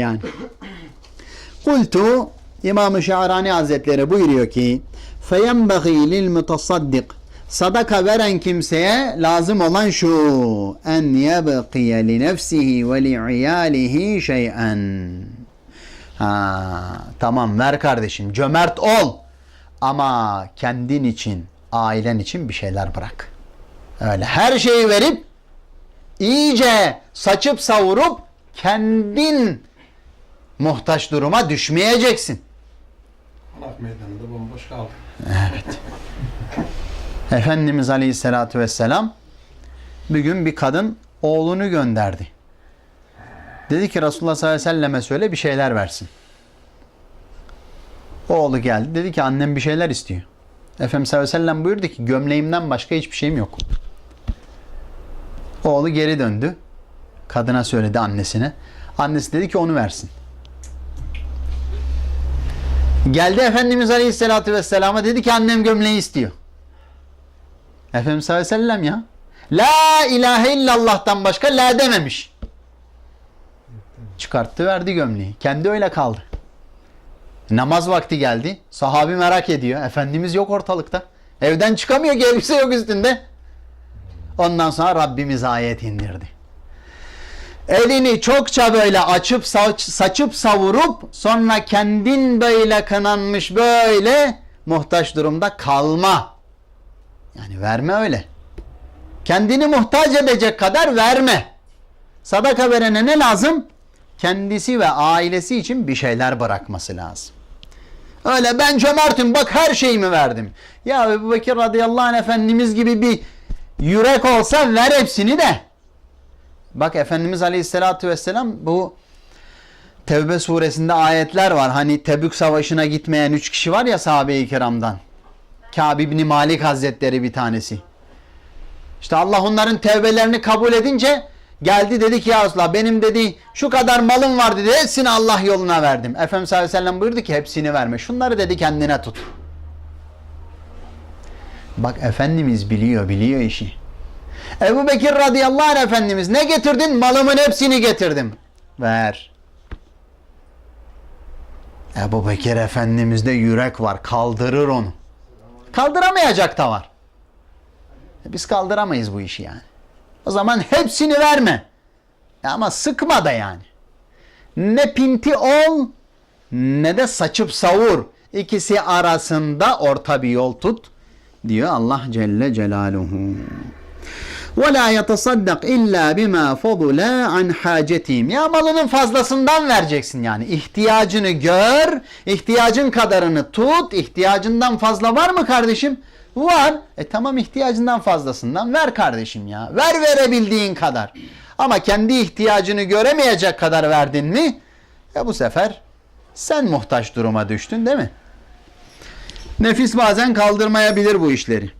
yani. Kultu İmam-ı Şahrani Hazretleri buyuruyor ki فَيَنْبَغِي لِلْمُتَصَدِّقِ Sadaka veren kimseye lazım olan şu en yebqiye li nefsihi ve li iyalihi şey'en. Ha, tamam ver kardeşim cömert ol ama kendin için ailen için bir şeyler bırak. Öyle her şeyi verip iyice saçıp savurup kendin muhtaç duruma düşmeyeceksin. Halak meydanında bomboş kaldı. Efendimiz Aleyhisselatü Vesselam bir gün bir kadın oğlunu gönderdi. Dedi ki Resulullah sallallahu aleyhi ve selleme söyle bir şeyler versin. Oğlu geldi. Dedi ki annem bir şeyler istiyor. Efendimiz sallallahu aleyhi ve sellem buyurdu ki gömleğimden başka hiçbir şeyim yok. Oğlu geri döndü. Kadına söyledi annesine. Annesi dedi ki onu versin. Geldi Efendimiz Aleyhisselatü Vesselam'a dedi ki annem gömleği istiyor. Efendimiz sallallahu aleyhi ve sellem ya. La ilahe illallah'tan başka la dememiş. Çıkarttı verdi gömleği. Kendi öyle kaldı. Namaz vakti geldi. Sahabi merak ediyor. Efendimiz yok ortalıkta. Evden çıkamıyor ki yok üstünde. Ondan sonra Rabbimiz ayet indirdi. Elini çokça böyle açıp saç, saçıp savurup sonra kendin böyle kınanmış böyle muhtaç durumda kalma. Yani verme öyle. Kendini muhtaç edecek kadar verme. Sadaka verene ne lazım? Kendisi ve ailesi için bir şeyler bırakması lazım. Öyle ben cömertim bak her şeyimi verdim. Ya Ebu Bekir radıyallahu anh efendimiz gibi bir yürek olsa ver hepsini de. Bak Efendimiz aleyhissalatü vesselam bu Tevbe suresinde ayetler var. Hani Tebük savaşına gitmeyen üç kişi var ya sahabe-i kiramdan. Kâb İbni Malik Hazretleri bir tanesi. İşte Allah onların tevbelerini kabul edince geldi dedi ki ya Resulallah benim dedi şu kadar malım var dedi hepsini Allah yoluna verdim. Efendimiz sallallahu aleyhi ve sellem buyurdu ki hepsini verme. Şunları dedi kendine tut. Bak Efendimiz biliyor biliyor işi. Ebu Bekir radıyallahu anh Efendimiz ne getirdin? Malımın hepsini getirdim. Ver. Ebu Bekir Efendimiz'de yürek var. Kaldırır onu. Kaldıramayacak da var. E Biz kaldıramayız bu işi yani. O zaman hepsini verme. Ya Ama sıkma da yani. Ne pinti ol ne de saçıp savur. İkisi arasında orta bir yol tut diyor Allah Celle Celaluhu. Ve la yetesaddak illa bima fadula an hacetim. Ya malının fazlasından vereceksin yani. İhtiyacını gör, ihtiyacın kadarını tut. İhtiyacından fazla var mı kardeşim? Var. E tamam ihtiyacından fazlasından ver kardeşim ya. Ver verebildiğin kadar. Ama kendi ihtiyacını göremeyecek kadar verdin mi? Ya bu sefer sen muhtaç duruma düştün değil mi? Nefis bazen kaldırmayabilir bu işleri.